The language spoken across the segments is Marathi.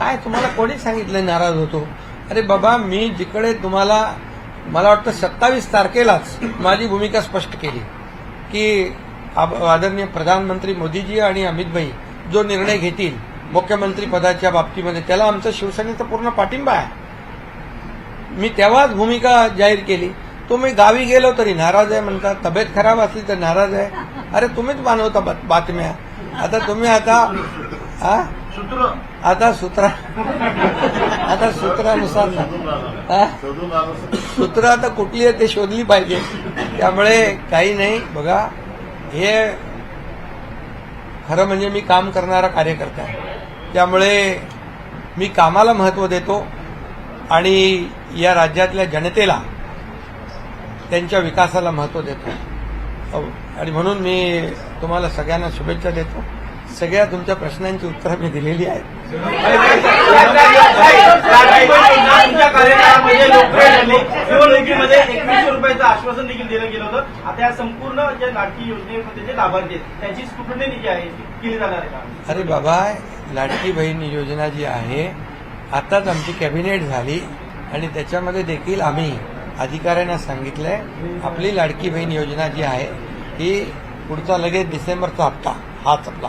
काय तुम्हाला कोणी सांगितलं नाराज होतो? अरे बाबा मी जिकडे तुम्हाला मला वाटतं सत्तावीस तारखेलाच माझी भूमिका स्पष्ट केली की आब- आदरणीय प्रधानमंत्री मोदीजी आणि अमितभाई जो निर्णय घेतील मुख्यमंत्री पदाच्या बाबतीमध्ये त्याला आमचा शिवसेनेचा पूर्ण पाठिंबा आहे. मी तेव्हाच भूमिका जाहीर केली. तुम्ही गावी गेलो तरी नाराज आहे म्हणता तब्येत खराब असली तर नाराज आहे. अरे तुम्हीच मानवता बातम्या. आता तुम्ही आता हा सूत्र. आता सूत्रा. आता सूत्रानुसार ना. सूत्र आता कुठली आहे ते शोधली पाहिजे. त्यामुळे काही नाही. बघा हे खरं म्हणजे मी काम करणारा कार्यकर्ता आहे. त्यामुळे मी कामाला महत्त्व देतो आणि या राज्यातल्या जनतेला त्यांच्या विकासाला महत्त्व देतो. अहो, आणि म्हणून मी तुम्हाला सगळ्यांना शुभेच्छा देतो. सगळ्या तुमच्या प्रश्नांची उत्तरं मी दिलेली आहेत. रुपयाचं आश्वासन देखील दिलं गेलं होतं आता या संपूर्ण ज्या लाडकी योजनेमध्ये जे लाभार्थी आहेत त्यांची जी आहे केली जाणार आहे अरे बाबा लाडकी बहीण योजना जी आहे आताच आमची कॅबिनेट झाली आणि त्याच्यामध्ये देखील आम्ही अधिकाऱ्यांना सांगितलंय आपली लाडकी बहीण योजना जी आहे ही पुढचा लगेच डिसेंबरचा हप्ता हाच आपला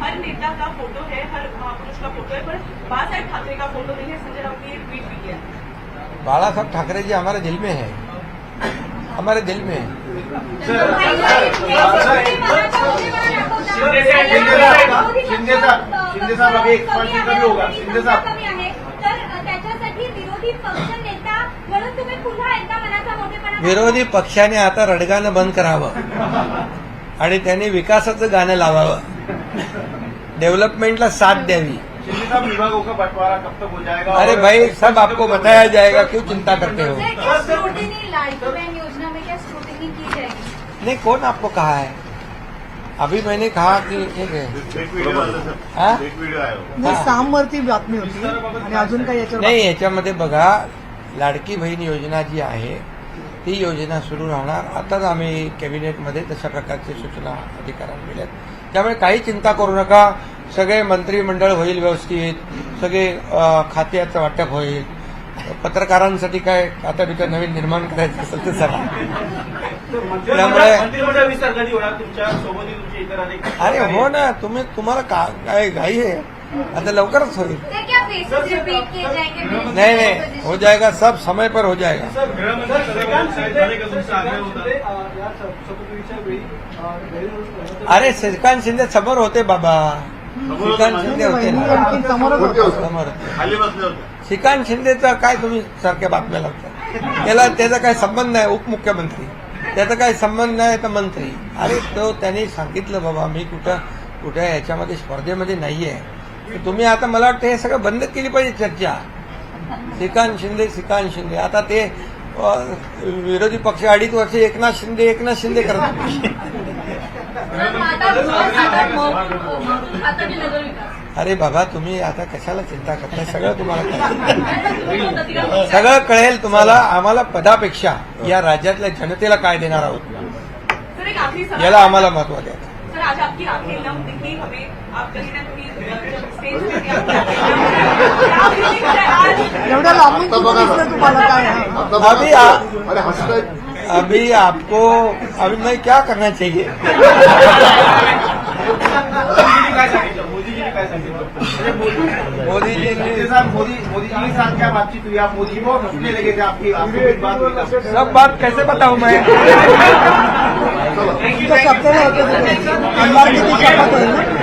हर नेता का फोटो है हर महापुरुष का फोटो है पर बाळासाहेब ठाकरे का फोटो नहीं है संजय राउत ने ये ट्वीट भी किया बाळासाहेब ठाकरे जी हमारे दिल में है। हमारे दिल में है। शिंदे साहब शिंदे साहब शिंदे साहब अभी एक्सपांशन कभी होगा। शिंदे साहब. कमी आहे. तर त्याच्यासाठी विरोधी पक्ष नेता म्हणून तुम्ही पुन्हा एकदा मनाचा मोठेपणा विरोधी पक्षाने आता रडगाणं बंद करावं. आणि त्यांनी विकासाचं गाणं लावावं. डेव्हलपमेंटला साथ द्यावी. शिंदे साहब विभागों का बंटवारा कब तक हो जाएगा अरे भाई सब आपको बताया जाएगा क्यों चिंता करते हो? नहीं कौन आपको कहा है? अभी मैंने कहा कि है। हा? हा. सामवरती बातमी होती आणि अजून काही नाही याच्यामध्ये बघा लाडकी बहीण योजना जी आहे ती योजना सुरू राहणार. आताच आम्ही कॅबिनेटमध्ये तशा प्रकारची सूचना अधिकाऱ्यांना दिल्यात. त्यामुळे काही चिंता करू नका. सगळे मंत्रिमंडळ होईल व्यवस्थित. सगळे खात्याचं वाटप होईल. पत्रकारांसाठी काय खाता बिता नवीन निर्माण करायचं असेल तर चला. त्यामुळे- अरे हो ना तुम्ही तुम्हाला का काय घाई आहे. आता लवकरच होईल. नहीं नहीं हो जाएगा सब समय पर हो जाएगा। सर अरे श्रीकांत शिंदे समोर होते बाबा। श्रीकांत शिंदे होते ना। श्रीकांत शिंदेचा काय तुम्ही सारख्या बातम्या लावता? त्याला त्याचा काय संबंध नाही उपमुख्यमंत्री. त्याचा काय संबंध नाही तर मंत्री. अरे तो त्यांनी सांगितलं बाबा मी कुठं कुठे याच्यामध्ये स्पर्धेमध्ये नाहीये. तुम्ही आता मला वाटतं हे सगळं बंद केली पाहिजे चर्चा. श्रीकांत शिंदे श्रीकांत शिंदे. आता ते विरोधी पक्ष अडीच वर्ष एकनाथ शिंदे एकनाथ शिंदे करत अरे बाबा तुम्ही आता कशाला चिंता करताय? सगळं तुम्हाला सगळं कळेल तुम्हाला. आम्हाला पदापेक्षा या राज्यातल्या जनतेला काय देणार आहोत? याला आम्हाला महत्त्व द्या. एवढ्या लांबून आता बघा दिसलं तुम्हाला काय? हा? आता बघा. अभी आ- अरे हसताय अभी आपको अभी मैं क्या करना चाहिए? मोदीजींनी काय सांगितलं मोदीजींनी काय सांगितलं मोदी- मोदी जी ने- मोदी मोदी जी के साथ क्या बातचीत हुई? आप मोदी जी बहुत हंसने लगे थे आपकी आपकी कुछ बात हुई था सब बात कैसे बताऊँ मैं? तुमच्या सप्ताह होते शपथ होईल ना।